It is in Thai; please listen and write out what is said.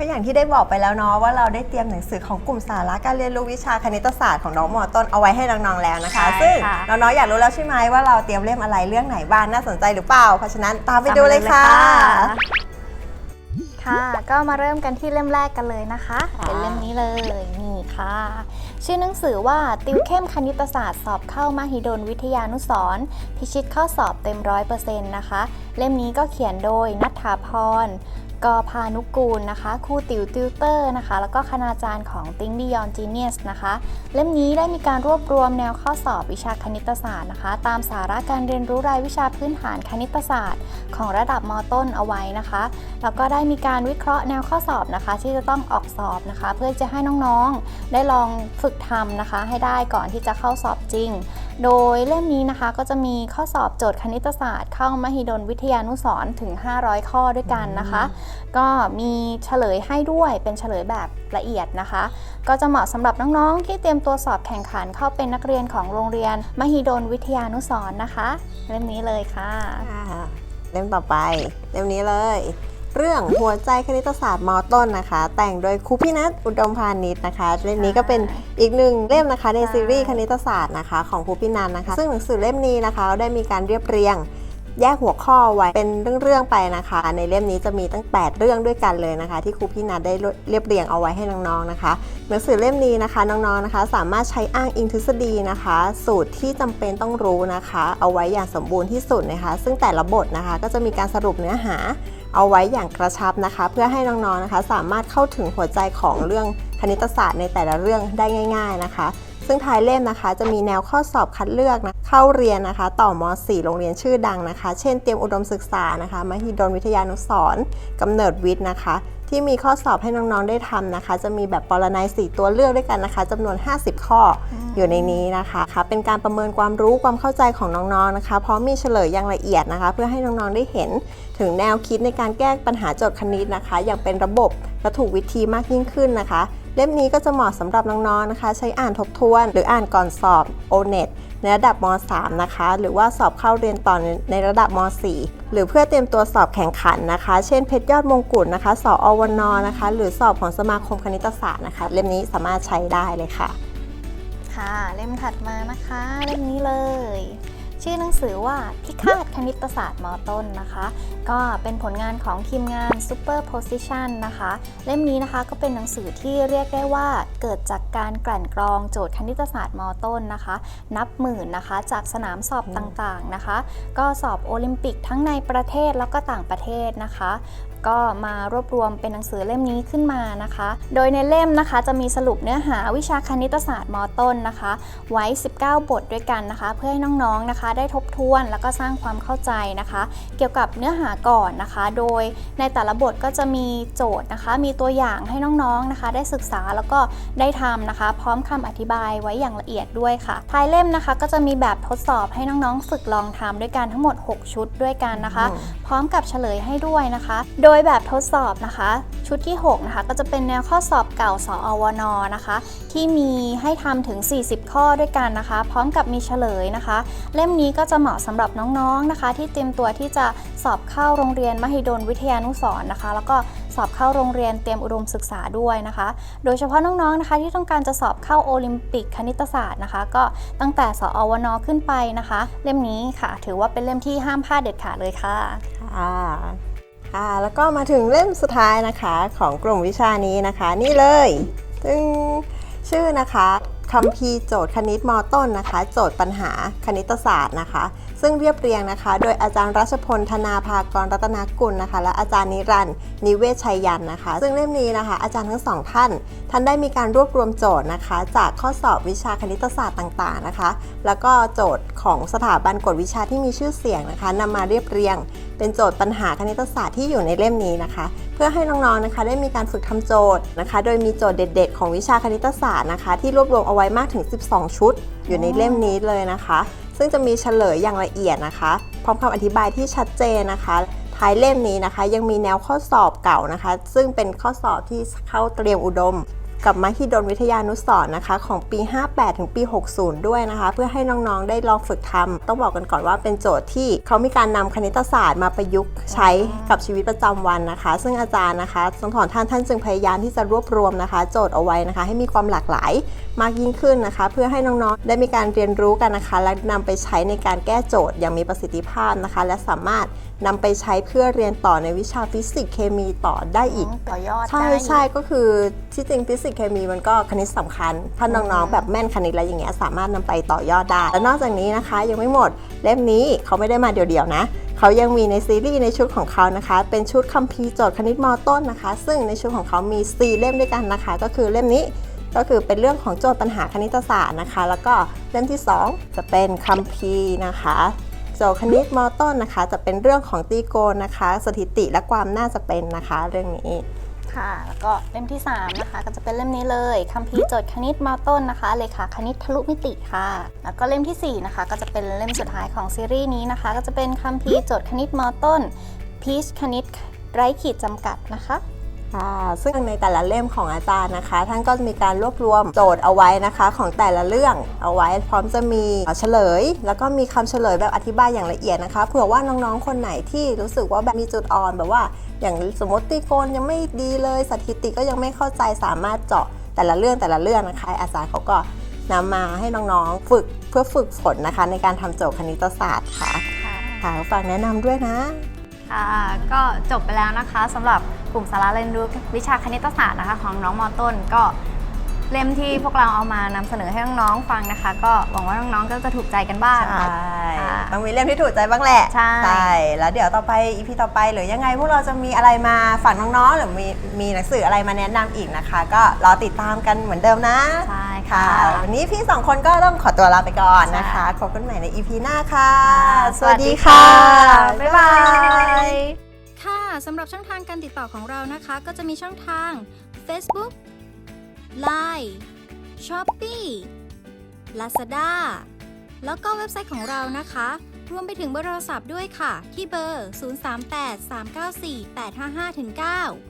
ก็อย่างที่ได้บอกไปแล้วเนาะว่าเราได้เตรียมหนังสือของกลุ่มสาระการเรียนรู้วิชาคณิตศาสตร์ของน้องมอต้นเอาไว้ให้น้องๆแล้วนะคะ ใช่ซึ่งค่ะ น้องๆอยากรู้แล้วใช่ไหมว่าเราเตรียมเล่มอะไรเรื่องไหนบ้างน่าสนใจหรือเปล่า เพราะฉะนั้นตามไปดูเลยค่ะ ค่ะ ก็มาเริ่มกันที่เล่มแรกกันเลยนะคะ ค่ะ เป็นเล่มนี้เลย นี่ค่ะ ชื่อหนังสือว่าติวเข้มคณิตศาสตร์สอบเข้ามหิดลวิทยานุสรณ์พิชิตข้อสอบเต็มร้อยเปอร์เซ็นต์นะคะ เล่มนี้ก็เขียนโดยนัทธาพร กพานุกูลนะคะครูติวติวเตอร์นะคะ แล้วก็คณาจารย์ของ Think Beyond Genius นะคะ เล่มนี้ได้มีการรวบรวมแนวข้อสอบวิชาคณิตศาสตร์นะคะ ตามสาระการเรียนรู้รายวิชาพื้นฐานคณิตศาสตร์ ของระดับมต้นเอาไว้นะคะ แล้วก็ได้มีการวิเคราะห์แนวข้อสอบนะคะ ที่จะต้องออกสอบนะคะ เพื่อจะให้น้องๆ ได้ลองฝึกทำนะคะ ให้ได้ก่อนที่จะเข้าสอบจริง โดยเล่มนี้นะคะก็จะมีข้อสอบโจทย์คณิตศาสตร์เข้ามหิดลวิทยานุสรณ์ถึง 500 ข้อด้วยกันนะคะ ก็มีเฉลยให้ด้วยเป็นเฉลยแบบละเอียดนะคะ ก็จะเหมาะสำหรับน้องๆ ที่เตรียมตัวสอบแข่งขันเข้าเป็นนักเรียนของโรงเรียนมหิดลวิทยานุสรณ์นะคะ เล่มนี้เลยค่ะค่ะ เล่มต่อไป เล่มนี้เลย เรื่องหัวใจคณิตศาสตร์มต้นนะคะ แต่งโดยครูพี่นัทอุดมพานิชนะคะเล่มนี้ก็เป็นอีกหนึ่งเล่มนะคะในใช่ซีรีส์คณิตศาสตร์นะคะของครูพี่นันนะคะ ซึ่งหนังสือเล่มนี้นะคะได้มีการเรียบเรียงแยกหัวข้อไว้เป็นเรื่องๆไปนะคะ ในเล่มนี้จะมีตั้ง 8 เรื่องด้วยกันเลยนะคะ ที่ครูพี่นัทได้เรียบเรียงเอาไว้ให้น้องๆนะคะ หนังสือเล่มนี้นะคะน้องๆนะคะ สามารถใช้อ้างอิงทฤษฎีนะคะ สูตรที่จำเป็นต้องรู้นะคะ เอาไว้อย่างสมบูรณ์ที่สุดนะคะ ซึ่งแต่ละบทนะคะ ก็จะมีการสรุปเนื้อหา เอาไว้อย่างกระชับนะคะ เพื่อให้น้องๆนะคะ สามารถเข้าถึงหัวใจของเรื่องคณิตศาสตร์ในแต่ละเรื่องได้ง่าย ๆนะคะ ซึ่งท้ายเล่มนะคะ จะมีแนวข้อสอบคัดเลือกนะเข้าเรียนนะคะ ต่อม .4 โรงเรียนชื่อดังนะคะ เช่นเตรียมอุดมศึกษานะคะมหิดลวิทยานุสรณ์กำเนิดวิทย์นะคะ ที่มีข้อสอบให้น้องๆได้ทำนะคะ จะมีแบบปรนัย4ตัวเลือกด้วยกันนะคะจำนวน 50 ข้อออยู่ในนี้นะคะค่ะเป็นการประเมินความรู้ความเข้าใจของน้องๆนะคะพร้อมมีเฉลยอย่างละเอียดนะคะ เพื่อให้น้องๆได้เห็นถึงแนวคิดในการแก้ปัญหาโจทย์คณิตนะคะ อย่างเป็นระบบและถูกวิธีมากยิ่งขึ้นนะคะ เล่มนี้ก็จะเหมาะสำหรับน้องๆนะคะ ใช้อ่านทบทวน หรืออ่านก่อนสอบ O-NET ในระดับม .3 นะคะ หรือว่าสอบเข้าเรียนต่อในระดับม .4 หรือเพื่อเตรียมตัวสอบแข่งขันนะคะ เช่นเพชรยอดมงกุฎนะคะ สอบอวนนะคะ หรือสอบของสมาคมคณิตศาสตร์นะคะ เล่มนี้สามารถใช้ได้เลยค่ะ ค่ะ เล่มถัดมานะคะ เล่มนี้เลย ชื่อหนังสือว่าพิฆาตคณิตศาสตร์มต้นนะคะ ก็เป็นผลงานของทีมงาน Superposition นะคะ เล่มนี้นะคะก็เป็นหนังสือที่เรียกได้ว่าเกิดจากการกลั่นกรองโจทย์คณิตศาสตร์มต้นนะคะ นับหมื่นนะคะจากสนามสอบต่างๆนะคะ ก็สอบโอลิมปิกทั้งในประเทศแล้วก็ต่างประเทศนะคะ ก็มารวบรวมเป็นหนังสือเล่มนี้ขึ้นมานะคะ โดยในเล่มนะคะจะมีสรุปเนื้อหาวิชาคณิตศาสตร์มต้นนะคะ ไว้ 19 บทด้วยกันนะคะ เพื่อให้น้องๆนะคะ ได้ทบทวนแล้วก็สร้างความเข้าใจนะคะ เกี่ยวกับเนื้อหาก่อนนะคะ โดยในแต่ละบทก็จะมีโจทย์นะคะ มีตัวอย่างให้น้องๆนะคะ ได้ศึกษาแล้วก็ได้ทำนะคะ พร้อมคำอธิบายไว้อย่างละเอียดด้วยค่ะท้ายเล่มนะคะ ก็จะมีแบบทดสอบให้น้องๆ ฝึกลองทำด้วยกันทั้งหมด 6 ชุดด้วยกันนะคะอืมพร้อมกับเฉลยให้ด้วยนะคะ โดยแบบทดสอบนะคะ ชุดที่ 6 นะคะ ก็จะเป็นแนวข้อสอบเก่าสออวนนะคะ ที่มีให้ทำถึง 40 ข้อด้วยกันนะคะ พร้อมกับมีเฉลยนะคะ เล่มนี้ก็จะเหมาะสำหรับน้องๆนะคะ ที่เตรียมตัวที่จะสอบเข้าโรงเรียนมหิดลวิทยานุสรนะคะ แล้วก็สอบเข้าโรงเรียนเตรียมอุดมศึกษาด้วยนะคะ โดยเฉพาะน้องๆนะคะ ที่ต้องการจะสอบเข้าโอลิมปิกคณิตศาสตร์นะคะ ก็ตั้งแต่สอวนขึ้นไปนะคะ เล่มนี้ค่ะ ถือว่าเป็นเล่มที่ห้ามพลาดเด็ดขาดเลยค่ะค่ะ ค่ะ แล้วก็มาถึงเล่มสุดท้ายนะคะของกลุ่มวิชานี้นะคะ นี่เลยซึ่งชื่อนะคะ คัมภีร์โจทย์คณิตมต้นนะคะ โจทย์ปัญหาคณิตศาสตร์นะคะ ซึ่งเรียบเรียงนะคะ โดยอาจารย์รัชพลธนาภากรรัตนกุลนะคะ และอาจารย์นิรันดร์นิเวศชัยยันนะคะ ซึ่งเล่มนี้นะคะ อาจารย์ทั้งสองท่าน ท่านได้มีการรวบรวมโจทย์นะคะ จากข้อสอบวิชาคณิตศาสตร์ต่างๆนะคะ แล้วก็โจทย์ของสถาบันกวดวิชาที่มีชื่อเสียงนะคะนำมาเรียบเรียง เป็นโจทย์ปัญหาคณิตศาสตร์ที่อยู่ในเล่มนี้นะคะ พื่อให้น้องๆนะคะได้มีการฝึกทำโจทย์นะคะ โดยมีโจทย์เด็ด ๆ ของวิชาคณิตศาสตร์นะคะ ที่รวบรวมเอาไว้มากถึง 12 ชุด อยู่ในเล่มนี้เลยนะคะ ซึ่งจะมีเฉลยอย่างละเอียดนะคะ พร้อมคำอธิบายที่ชัดเจนนะคะท้ายเล่มนี้นะคะ ยังมีแนวข้อสอบเก่านะคะ ซึ่งเป็นข้อสอบที่เข้าเตรียมอุดม กับมหิดลวิทยานุสรณ์นะคะ ของปี 58 ถึงปี 60 ด้วยนะคะ เพื่อให้น้องๆได้ลองฝึกทำต้องบอกกันก่อนว่าเป็นโจทย์ที่เขามีการนำคณิตศาสตร์มาประยุกต์ใช้กับชีวิตประจำวันนะคะ ซึ่งอาจารย์นะคะทั้งสองท่านท่านจึงพยายามที่จะรวบรวมนะคะ โจทย์เอาไว้นะคะ ให้มีความหลากหลายมากยิ่งขึ้นนะคะ เพื่อให้น้องๆได้มีการเรียนรู้กันนะคะ และนำไปใช้ในการแก้โจทย์อย่างมีประสิทธิภาพนะคะ และสามารถนำไปใช้เพื่อเรียนต่อในวิชาฟิสิกส์เคมีต่อได้อีกต่อยอดใช่ได้ใช่ก็คือที่จริงฟิสิกส์เคมีมันก็คณิตสำคัญ ถ้าน้องๆ แบบแม่นคณิตอะไรอย่างเงี้ยสามารถนำไปต่อยอดได้ และนอกจากนี้นะคะ ยังไม่หมดเล่มนี้เขาไม่ได้มาเดี่ยวๆนะเขายังมีในซีรีส์ในชุดของเขานะคะ เป็นชุดคัมภีร์โจทย์คณิตมต้นนะคะ ซึ่งในชุดของเขามี 4 เล่มด้วยกันนะคะ ก็คือเล่มนี้ก็คือเป็นเรื่องของโจทย์ปัญหาคณิตศาสตร์นะคะ แล้วก็เล่มที่ 2 จะเป็นคัมภีร์นะคะ โจทย์คณิตมต้นนะคะ จะเป็นเรื่องของตีโกณนะคะ สถิติและความน่าจะเป็นนะคะ เรื่องนี้ ค่ะ แล้วก็เล่มที่ 3 นะคะ ก็จะเป็นเล่มนี้เลยคัมภีร์โจทย์คณิตมต้นนะคะเลขาคณิตทะลุมิติค่ะ แล้วก็เล่มทีสี่ 4 นะคะ ก็จะเป็นเล่มสุดท้ายของซีรีส์นี้นะคะ ก็จะเป็นคัมภีร์โจทย์คณิตมต้นพีชคณิตไร้ขีดจำกัดนะคะ ค่ะซึ่งในแต่ละเล่มของอาจารย์นะคะ ท่านก็จะมีการรวบรวมโจทย์เอาไว้นะคะของแต่ละเรื่องเอาไว้พร้อมจะมีเฉลย แล้วก็มีคำเฉลยแบบอธิบายอย่างละเอียดนะคะเผื่อว่าน้องๆคนไหนที่รู้สึกว่าแบบมีจุดอ่อนแบบว่า อย่างสมมติตรีโกณยังไม่ดีเลย สถิติก็ยังไม่เข้าใจสามารถเจาะแต่ละเรื่องแต่ละเรื่องนะคะ อาจารย์เขาก็นำมาให้น้องๆฝึกเพื่อฝึกฝนนะคะ ในการทำโจทย์คณิตศาสตร์ค่ะค่ะค่ะฝากแนะนำด้วยนะ ค่ะก็จบไปแล้วนะคะสำหรับกลุ่มสาระเรียนรู้วิชาคณิตศาสตร์นะคะ ของน้องมอต้นก็เล่มที่พวกเราเอามานำเสนอให้น้องๆฟังนะคะ ก็หวังว่าน้องๆก็จะถูกใจกันบ้างใช่ค่ะ ต้องมีเล่มที่ถูกใจบ้างแหละใช่ แล้วเดี๋ยวต่อไปอีพีต่อไปหรือยังไงพวกเราจะมีอะไรมาฝากน้องๆหรือมีมีหนังสืออะไรมาแนะนำอีกนะคะ ก็รอติดตามกันเหมือนเดิมนะ ใช่ ค่ะค่ะ วันนี้พี่สองคนก็ต้องขอตัวลาไปก่อนนะคะใช่พบกันใหม่ในอีพีหน้าค่ะ สวัสดีค่ะ บ๊ายบาย ค่ะสำหรับช่องทางการติดต่อของเรานะคะ ก็จะมีช่องทาง Facebook Line Shopee Lazada แล้วก็เว็บไซต์ของเรานะคะ รวมไปถึงเบอร์โทรศัพท์ด้วยค่ะ ที่เบอร์ 038 394 855 9